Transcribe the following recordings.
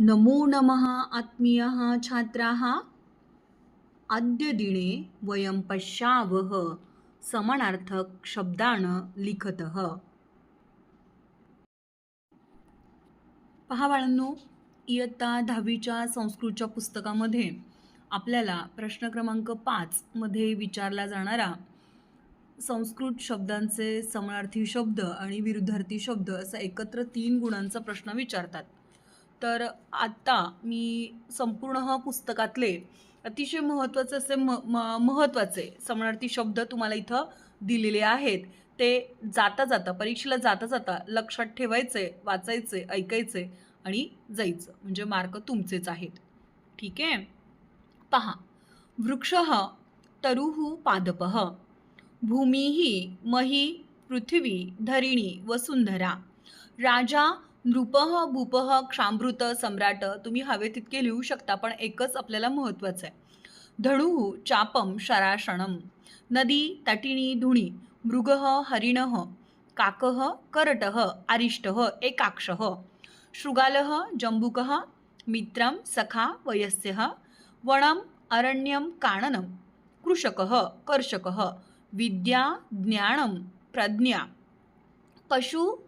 नमो नमः आत्मीयः छात्राः। अद्य दिने वयं पश्यावः समानार्थक शब्दान लिखतः। पहा बाळांनो इयत्ता दहावीच्या संस्कृतच्या पुस्तकामध्ये आपल्याला प्रश्न क्रमांक पाचमध्ये विचारला जाणारा संस्कृत शब्दांचे समानार्थी शब्द आणि विरुद्धार्थी शब्द असा एकत्र तीन गुणांचा प्रश्न विचारतात. तर आत्ता मी संपूर्ण ह पुस्तकातले अतिशय महत्त्वाचे असे म म महत्त्वाचे समानार्थी शब्द तुम्हाला इथं दिलेले आहेत. ते जाता जाता परीक्षेला जाता जाता लक्षात ठेवायचे वाचायचे ऐकायचे आणि जायचं. म्हणजे मार्क तुमचेच आहेत. ठीक आहे? पहा. वृक्ष तरुः पादपः. भूमिः मही पृथ्वी धरिणी वसुंधरा. राजा नृपः भूपः क्षामृत सम्राट तुम्ही हवे तितके लिहू शकता पण एकच आपल्याला महत्त्वाचं आहे. धणुः चापम शराशणम. नदी तटिणी धुणी. मृगः हरिणः. काकः करट. आरिष्टः एकाक्षः. शृगालः जम्बुकः. मित्रं सखा वयस्यः. वणम अरण्यं काननं. कृषकः कर्षकः. विद्या ज्ञानं प्रज्ञा. पशु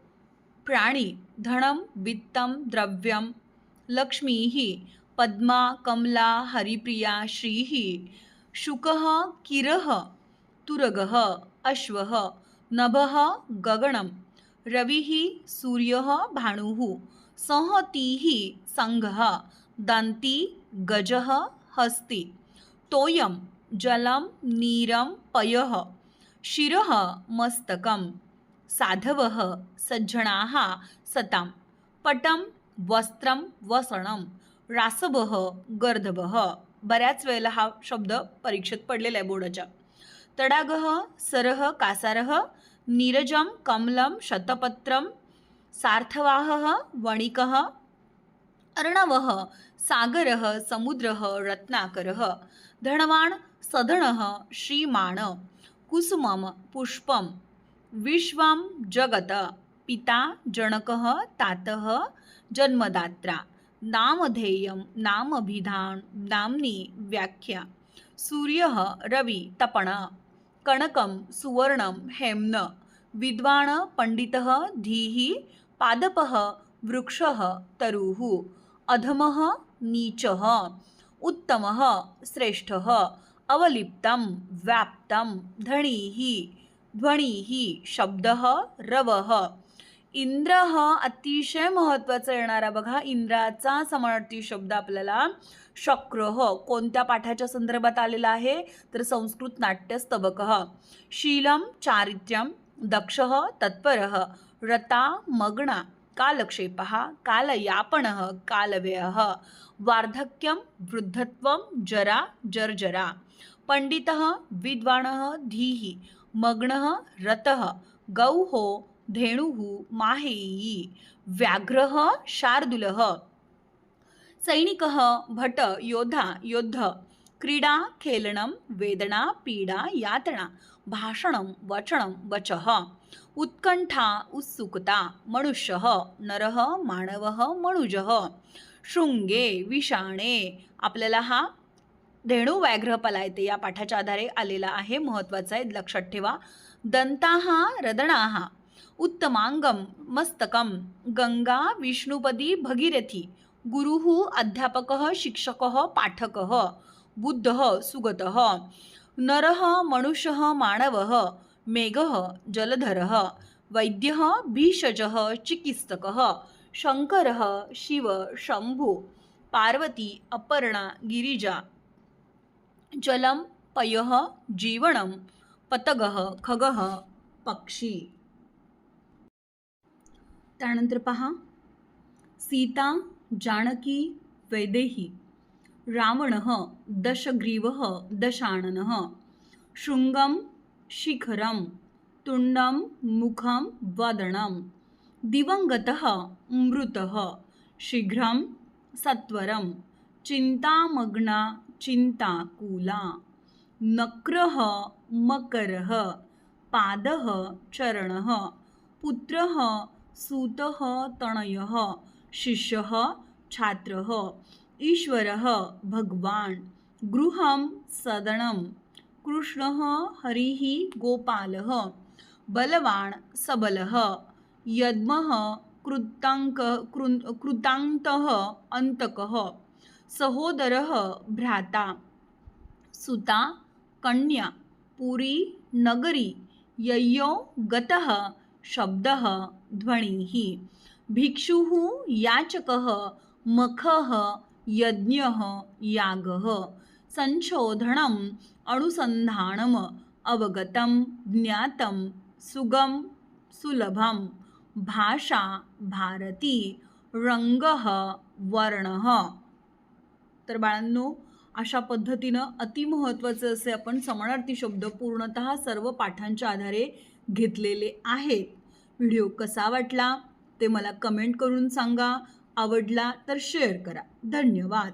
प्राणी. धनं वित्तं द्रव्यं लक्ष्मीः पद्मा कमला हरिप्रिया श्रीः शुकः किरः तुरगः अश्वः नभः गगणं रविः सूर्यः भानुः संहतिः सङ्घः दन्ती गजः हस्ति तोयं जलं नीरं पयः शिरः मस्तकम् साधवः सज्जनाः सतां पटं वस्त्रं वसणं रासवः गर्दभः बऱ्याच वेळेला हा शब्द परीक्षेत पडलेला आहे बोर्डाच्या। तडागः सरः कासारः नीरजं कमलं शतपत्रं सार्थवाहः वणिकः अर्णवः सागरः समुद्रः रत्नाकरः। धनवान् सधनः श्रीमाण कुसुमं पुष्पम। विश्वं जगत पिता जनकः तातः जन्मदात्रा। नामधेयं नामभिधान नाम्नी व्याख्या। सूर्यः रवि तपण। कणकं सुवर्णं हेम्न। विद्वान् पण्डितः धीः पादपः वृक्षः तरुः। अधमः नीचः। उत्तमः श्रेष्ठः। अवलिप्तं व्याप्तं धणीः। ध्वनीः शब्दः रवः. इंद्र हा अतिशय महत्त्वाचा येणारा बघा इंद्राचा समानार्थी शब्द आपल्याला शक्रह कोणत्या पाठाच्या संदर्भात आलेला आहे? तर संस्कृत नाट्यस्तबक. शीलम शीलं दक्ष तत्पर. रता मग्ना कालक्षेप कालयापण कालव्यय. वार्धक्यं वृद्धत्वं जरा जर्जरा. पंडित विद्वान धीः मग्नः रतः गौः धेणुः माहेयी व्याघ्रः शार्दूलः। सैनिकः भट योद्धा योद्ध क्रीडा खेलनं वेदना पीडा यातना भाषणं वचनं वचः। उत्कंठा उत्सुकता मनुष्यः नरः मानवः मनुजः। शृंगे विषाणे आपल्याला हा धेणू व्याघ्र पलायते या पाठाच्या आधारे आलेला आहे. महत्त्वाचा आहे लक्षात ठेवा. दंताः रदणाः उत्तमांगम मस्तकम गंगा विष्णुपदी भगीरथी गुरुः अध्यापकः शिक्षकः पाठकः बुद्धः सुगतः नरः मनुष्यः मानवः मेघः जलधरः वैद्यः भीषजः चिकित्सकः शङ्करः शिव शम्भु पार्वती अपर्णा गिरिजा जलं पयः जीवनं पतगः खगः पक्षी. त्यानंतर पहा. सीता जानकी वैदेही. रावणः दशग्रीवः दशाननः शिखरम. शिखरं तुण्डं मुखं वदनं दिवङ्गतः मृतः. शीघ्रं सत्वरं चिंता कुला। नक्रः मकरः पादः चरणः पुत्रः सूतः तणयः शिष्यः छात्रः ईश्वरः भगवान्। गृहं सदनं। कृष्णः हरिः गोपालः बलवान् सबलः। यद्मः कृताङ्क कृ कृतान्तः अन्तकः। सहोदरः भ्राता सुता कन्या पुरी नगरी यय्यो गतः शब्दः ध्वनिः भिक्षुः याचकः मखः यज्ञः यागः संशोधनम् अनुसन्धानम् अवगतं ज्ञातं सुगम सुलभं भाषा भारती रंग वर्णः। तर बाळांनो अशा पद्धतीनं अतिमहत्त्वाचे असे आपण समानार्थी शब्द पूर्णतः सर्व पाठांच्या आधारे घेतलेले आहेत. व्हिडिओ कसा वाटला ते मला कमेंट करून सांगा आवडला तर शेअर करा. धन्यवाद.